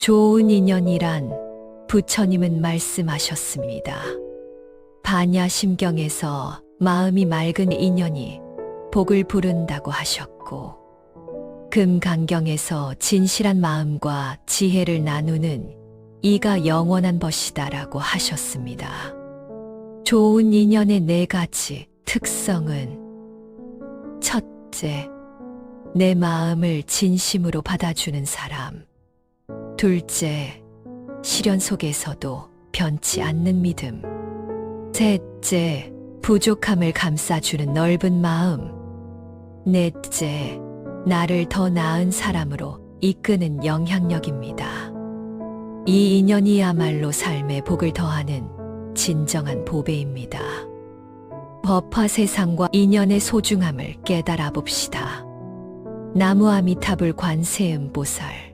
좋은 인연이란 부처님은 말씀하셨습니다. 반야심경에서 마음이 맑은 인연이 복을 부른다고 하셨고, 금강경에서 진실한 마음과 지혜를 나누는 이가 영원한 것이다라고 하셨습니다. 좋은 인연의 네 가지 특성은 첫째, 내 마음을 진심으로 받아주는 사람. 둘째, 시련 속에서도 변치 않는 믿음. 셋째, 부족함을 감싸주는 넓은 마음. 넷째, 나를 더 나은 사람으로 이끄는 영향력입니다. 이 인연이야말로 삶의 복을 더하는 진정한 보배입니다. 법화 세상과 인연의 소중함을 깨달아 봅시다. 나무 아미타불 관세음보살